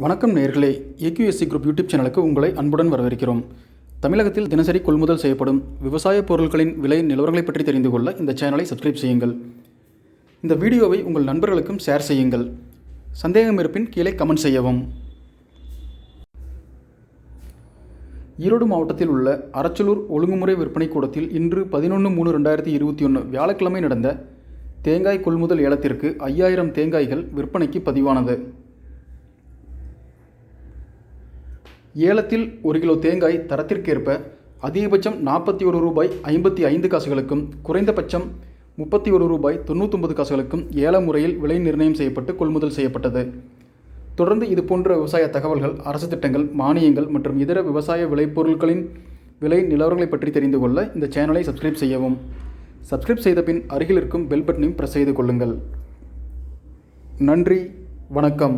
வணக்கம் நேர்களே. AQSC group YouTube சேனலுக்கு உங்களை அன்புடன் வரவேற்கிறோம். தமிழகத்தில் தினசரி கொள்முதல் செய்யப்படும் விவசாய பொருட்களின் விலை நிலவரங்களை பற்றி தெரிந்து கொள்ள இந்த சேனலை சப்ஸ்கிரைப் செய்யுங்கள். இந்த வீடியோவை உங்கள் நண்பர்களுக்கும் ஷேர் செய்யுங்கள். சந்தேகம் இருப்பின் கீழே கமெண்ட் செய்யவும். ஈரோடு மாவட்டத்தில் உள்ள அரச்சலூர் ஒழுங்குமுறை விற்பனை கூடத்தில் இன்று பதினொன்று மூணு ரெண்டாயிரத்தி இருபத்தி ஒன்று வியாழக்கிழமை நடந்த தேங்காய் கொள்முதல் ஏலத்திற்கு ஐயாயிரம் தேங்காய்கள் விற்பனைக்கு பதிவானது. ஏலத்தில் ஒரு கிலோ தேங்காய் தரத்திற்கேற்ப அதிகபட்சம் நாற்பத்தி ஒரு ரூபாய் ஐம்பத்தி ஐந்து காசுகளுக்கும் குறைந்தபட்சம் முப்பத்தி ஒரு ரூபாய் தொண்ணூத்தொம்பது காசுகளுக்கும் ஏல முறையில் விலை நிர்ணயம் செய்யப்பட்டு கொள்முதல் செய்யப்பட்டது. தொடர்ந்து இது போன்ற விவசாய தகவல்கள் அரசு திட்டங்கள் மானியங்கள் மற்றும் இதர விவசாய விளைபொருட்களின் விலை நிலவரங்களை பற்றி தெரிந்து கொள்ள இந்த சேனலை சப்ஸ்கிரைப் செய்யவும். சப்ஸ்கிரைப் செய்த பின் அருகில் இருக்கும் பெல் பட்டனையும் ப்ரெஸ் செய்து கொள்ளுங்கள். நன்றி வணக்கம்.